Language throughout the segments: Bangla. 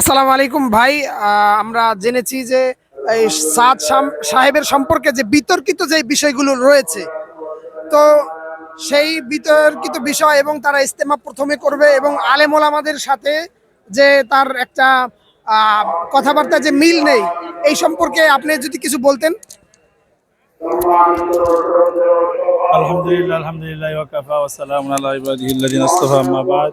আসসালামু আলাইকুম ভাই আমরা জেনেছি যে এই সাদ সাহেবের সম্পর্কে যে বিতর্কিত যে বিষয়গুলো রয়েছে, তো সেই বিতর্কিত বিষয় এবং তারা ইস্তেমা প্রথমে করবে এবং আলেমল আমাদের সাথে যে তার একটা কথাবার্তা যে মিল নেই, এই সম্পর্কে আপনি যদি কিছু বলতেন। আলহামদুলিল্লাহ আলহামদুলিল্লাহ ওয়াকাফা ওয়া সালামুন আলা ইবাদিহিল্লাযিনা আসতাফা, আম্মা বাদ।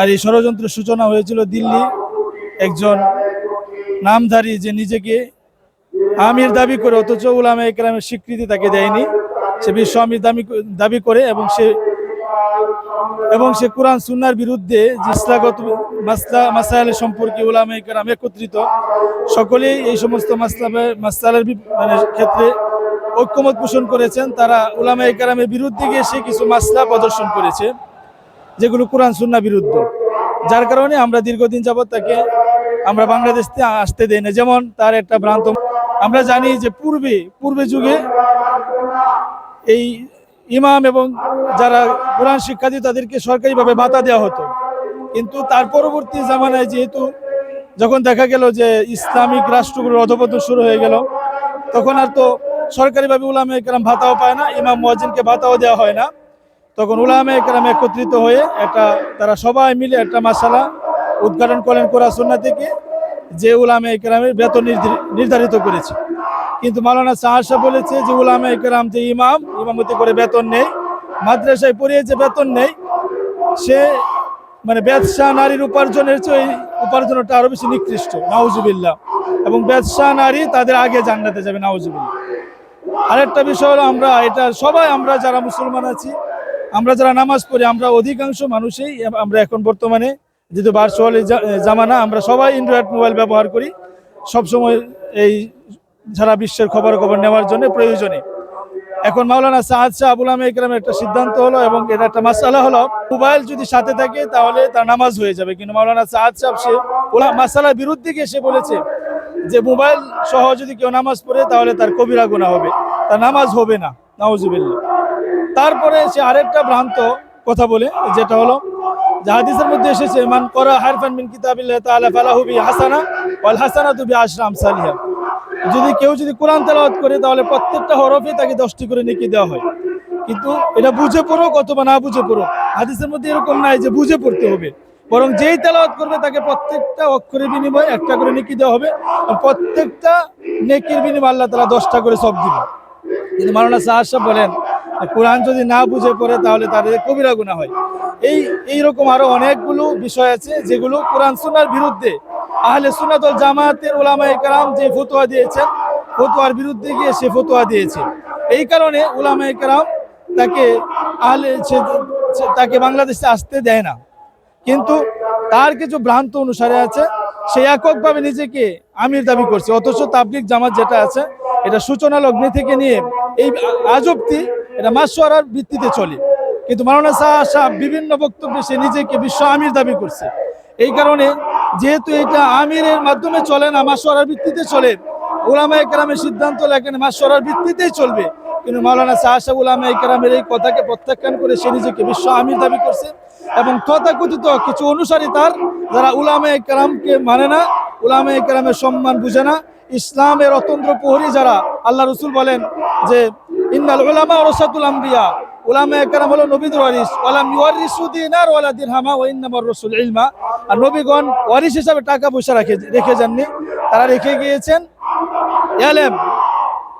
আর এই ষড়যন্ত্রের সূচনা হয়েছিল দিল্লি একজন নামধারী যে নিজেকে আমির দাবি করে, অথচ উলামা একরামের স্বীকৃতি তাকে দেয়নি। সে বিশ্ব আমির দাবি দাবি করে এবং সে এবং সে কোরআন সুন্নার বিরুদ্ধে ইসলাগত মাসলা মাসাইলের সম্পর্কে উলামা একরাম একত্রিত। সকলেই এই সমস্ত মাসলা মাসালের মানে ক্ষেত্রে ঐক্যমত পোষণ করেছেন। তারা উলামা একরামের বিরুদ্ধে গিয়ে সে কিছু মাসলা প্রদর্শন করেছে। যেগুলো কোরআন সুন্না বিরুদ্ধ। যার কারণে আমরা দীর্ঘদিন যাবৎ তাকে আমরা বাংলাদেশ আসতে দেই না যেমন তার একটা ভ্রান্ত আমরা জানি যে পূর্বে পূর্বে যুগে এই ইমাম এবং যারা কোরআন শিক্ষা দিয়ে তাদেরকে সরকারিভাবে ভাতা দেওয়া হতো। কিন্তু তার পরবর্তী জামানায় যেহেতু যখন দেখা গেল যে ইসলামিক রাষ্ট্রগুলোর অধপতন শুরু হয়ে গেল, তখন আর তো সরকারিভাবে উলামে একরাম ভাতাও পায় না, ইমাম মুয়াজ্জিনকে ভাতাও দেওয়া হয় না। তখন উলামে একরাম একত্রিত হয়ে একটা, তারা সবাই মিলে একটা মাসালা উদ্ঘাটন করেন কোরআন সুন্না থেকে, যে উলামে একরামের বেতন নির্ধারিত করেছে। কিন্তু মালানা সাহাশা বলেছে যে উলামে একরাম যে ইমাম, ইমামতি করে বেতন নেই, মাদ্রাসায় পড়িয়ে যে বেতন নেই, সে মানে ব্যবসা নারীর উপার্জনের চেয়ে উপার্জনটা আরও বেশি নিকৃষ্ট, নাউজুবিল্লাহ। এবং ব্যবসা নারী তাদের আগে জান্নাতে যাবে, নাউজুবিল্লাহ। আরেকটা বিষয় হলো আমরা, এটা সবাই আমরা যারা মুসলমান আছি আমরা যারা নামাজ পড়ি, আমরা অধিকাংশ মানুষই আমরা এখন বর্তমানে যেহেতু ভার্চুয়াল জামানা, আমরা সবাই অ্যান্ড্রয়েড মোবাইল ব্যবহার করি। সবসময় এই সারা বিশ্বের খবর খবর নেওয়ার জন্য প্রয়োজনে এখন মাওলানা সাহাদ শাহ আবুল আহমেদ ইকরামের একটা সিদ্ধান্ত হলো এবং এটা একটা মাসালা হলো, মোবাইল যদি সাথে থাকে তাহলে তার নামাজ হয়ে যাবে। কিন্তু মাওলানা সাহাদ সাহেব সে ওলা মাসালার বিরুদ্ধে গিয়ে সে বলেছে যে, মোবাইল সহ যদি কেউ নামাজ পড়ে তাহলে তার কবিরা গুণা হবে, তার নামাজ হবে না। নাউজুবিল্লাহ। তারপরে সে আরেকটা ভ্রান্ত কথা বলে, যেটা হলো, যে হাদিসের মধ্যে এসেছে, মান করা হারফান মিন কিতাবিল্লাহ তাআলা ফালাহু বি হাসানা ওয়াল হাসানাতু বি আশরা আমসালিহা যদি কেউ যদি কোরআন তেলাওয়াত করে, তাহলে প্রত্যেকটা হরফে তাকে দশটি করে নেকি দেওয়া হয়। কিন্তু এটা বুঝে পড়ো অথবা না বুঝে পড়ো হাদিসের মধ্যে এরকম নাই যে বুঝে পড়তে হবে। বরং যেই তেলাওয়াত করবে, তাকে প্রত্যেকটা অক্ষরের বিনিময়ে একটা করে নেকি দেওয়া হবে প্রত্যেকটা নেকির বিনিময়ে আল্লাহ তালা দশটা করে সব দিবে কিন্তু মারানা সাহেব বলেন কোরআন যদি না বুঝে পড়ে, তাহলে তাদের কবিরা গুণা হয়। এই এইরকম আরও অনেকগুলো বিষয় আছে, যেগুলো কোরআন সুনার বিরুদ্ধে আহলে সুনাতল জামায়াতের ওলামা একরাম যে ফতোয়া দিয়েছেন, ফতোয়ার বিরুদ্ধে গিয়ে সে ফতোয়া দিয়েছে। এই কারণে ওলামা একরাম তাকে আহলে তাকে বাংলাদেশে আসতে দেয় না। কিন্তু তার কিছু ভ্রান্ত অনুসারে আছে, সে এককভাবে নিজেকে আমির দাবি করছে, অথচ তাবলিক জামাত যেটা আছে, এটা সূচনা লগ্নে থেকে নিয়ে এই আজ অব্দি এটা মাসোয়ারার ভিত্তিতে চলে। কিন্তু মাওলানা শাহ সাহেব বিভিন্ন বক্তব্যে সে নিজেকে বিশ্ব আমির দাবি করছে। এই কারণে যেহেতু এটা আমিরের মাধ্যমে চলে না মাসোয়ারার ভিত্তিতে চলে ওলামা একরামের সিদ্ধান্ত লেখেন মাসোয়ারার ভিত্তিতেই চলবে। কিন্তু মাওলানা শাহ সাহেব উলামা একরামের এই কথাকে প্রত্যাখ্যান করে সে নিজেকে বিশ্ব আমির দাবি করছে এবং তথাকথিত কিছু অনুসারী তার, যারা উলামা একরামকে মানে না উলামা একরামের সম্মান বুঝে না। ইসলামের অতন্ত্র প্রহরী যারা, আল্লাহ রসুল বলেন যে ইন্নাল উলামা ওরসাতুল আম্বিয়া উলামা একরাম হলো নবীদের ওয়ারিস। ওয়ালাম ইউয়ারিসু দিনার ওয়ালা দিরহামা ওয়া ইন্নামার রাসূল ইলমা। আর নবীগণ ওয়ারিস হিসাবে টাকা পয়সা রেখে রেখে যাননি। তারা রেখে গিয়েছেন ইলম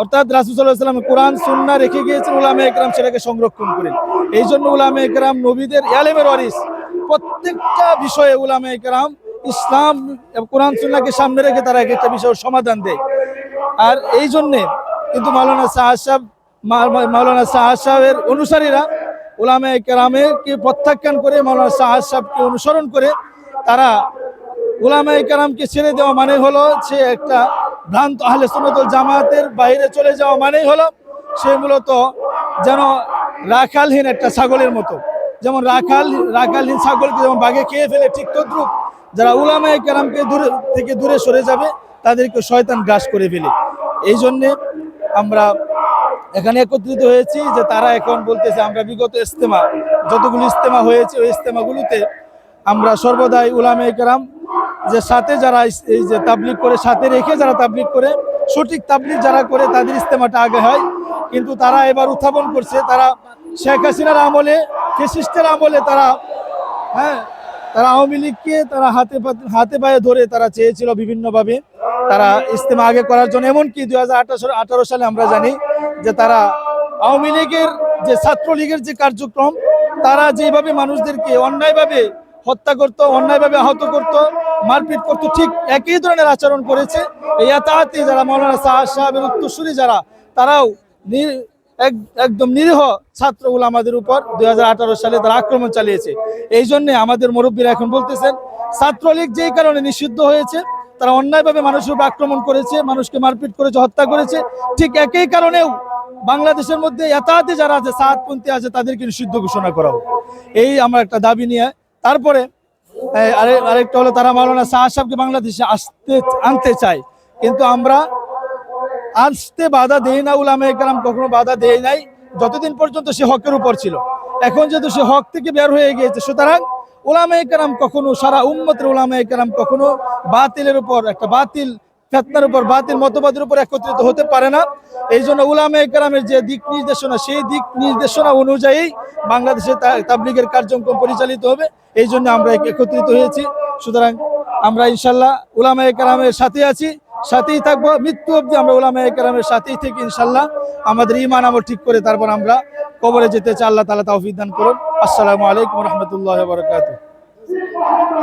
অর্থাৎ রাসুসাল্লাহাম কোরআন সুন্না রেখে গিয়েছেন উলামে একরাম সেটাকে সংরক্ষণ করেন। এই জন্য উলামে একরাম নবীদের ইয়ালেমের ওয়ারিস। প্রত্যেকটা বিষয়ে উলামে একরাম ইসলাম কোরআন সুন্নাকে সামনে রেখে তারা এক একটা বিষয়ের সমাধান দেয়। আর এই জন্যে কিন্তু মাওলানা সাহাব সাহেব মাওলানা সাহাব সাহেবের অনুসারীরা উলামে কেরামেকে প্রত্যাখ্যান করে, মাওলানা সাহাব সাহেবকে অনুসরণ করে, তারা উলামায়ে কেরামকে ছেড়ে দেওয়া মানে হলো সে একটা ভ্রান্ত আহলে সুন্নাতুল জামাতের বাইরে চলে যাওয়া মানেই হলো সে মূলত যেন রাখালহীন একটা ছাগলের মতো। যেমন রাখাল রাখালহীন ছাগলকে যেমন বাঘে খেয়ে ফেলে, ঠিক তদ্রুপ যারা উলামায়ে কেরামকে দূরে থেকে দূরে সরে যাবে তাদেরকে শয়তান গ্রাস করে ফেলে। এই জন্যে আমরা এখানে একত্রিত হয়েছি যে তারা এখন বলতেছে, আমরা বিগত ইস্তেমা যতগুলো ইস্তেমা হয়েছে, ওই ইস্তেমাগুলোতে আমরা সর্বদাই উলামে কেরাম যে সাথে যারা এই যে তাবলিক করে, সাথে রেখে যারা তাবলিক করে, সঠিক তাবলিক যারা করে, তাদের ইস্তেমাটা আগে হয়। কিন্তু তারা এবার উত্থাপন করছে, তারা শেখ হাসিনার আমলে, ফেসিস্টের আমলে তারা হ্যাঁ তারা আওয়ামী লীগকে তারা হাতে হাতে পায়ে ধরে তারা চেয়েছিল বিভিন্নভাবে। তারা ইস্তেমা আগে করার জন্য, এমনকি দুই হাজার আঠারো সালে আমরা জানি যে তারা আওয়ামী লীগের যে ছাত্রলীগের যে কার্যক্রম, তারা যেভাবে মানুষদেরকে অন্যায়ভাবে হত্যা করত, অন্যায়ভাবে আহত করত, মারপিট করত, ঠিক একই ধরনের আচরণ করেছে। এই এতাহাতি যারা মৌলানা সাহা সাহেবের উত্তরসূরি যারা, তারাও একদম নিরীহ ছাত্রগুলো আমাদের উপর দুই হাজার আঠারো সালে তারা আক্রমণ চালিয়েছে। এই জন্য আমাদের মুরব্বীরা এখন বলতেছেন, ছাত্রলীগ যেই কারণে নিষিদ্ধ হয়েছে তারা অন্যায়ভাবে মানুষের উপর আক্রমণ করেছে, মানুষকে মারপিট করেছে, হত্যা করেছে। ঠিক একই কারণেও বাংলাদেশের মধ্যে এতাহাতে যারা আছে, সাতপন্থী আছে, তাদেরকে নিষিদ্ধ ঘোষণা করা হোক। এই আমার একটা দাবি নিয়ে, তারপরে আরেকটা হলো তারা মাওলানা শাহ সাহেবকে বাংলাদেশে আসতে, আনতে চায়। কিন্তু আমরা আসতে বাধা দেই না, উলামে একরাম কখনো বাধা দেয় নাই। যতদিন পর্যন্ত সে হকের উপর ছিল। এখন যেহেতু সে হক থেকে বের হয়ে গিয়েছে, সুতরাং ওলামে একরাম কখনো, সারা উম্মতের ওলামে একরাম কখনো বাতিলের উপর, একটা বাতিল ফেতনার উপর, বাতিল মতবাদের উপর একত্রিত হতে পারে না। এই জন্য উলামে একরামের যে দিক নির্দেশনা, সেই দিক নির্দেশনা অনুযায়ী বাংলাদেশে তাবলিগের কার্যক্রম পরিচালিত হবে। এই জন্য আমরা এক- একত্রিত হয়েছি। সুতরাং আমরা ইনশাল্লাহ উলামা একরামের সাথে আছি, সাথেই থাকব। মৃত্যু অবধি আমরা উলামা একরামের সাথেই থেকে ইনশাল্লাহ। আমাদের ইমান আমল ঠিক করে তারপর আমরা কবরে যেতে চাই আল্লাহ তালা তৌফিক দান করুন। আসসালামু আলাইকুম রহমতুল্লাহ বরকাতুহ।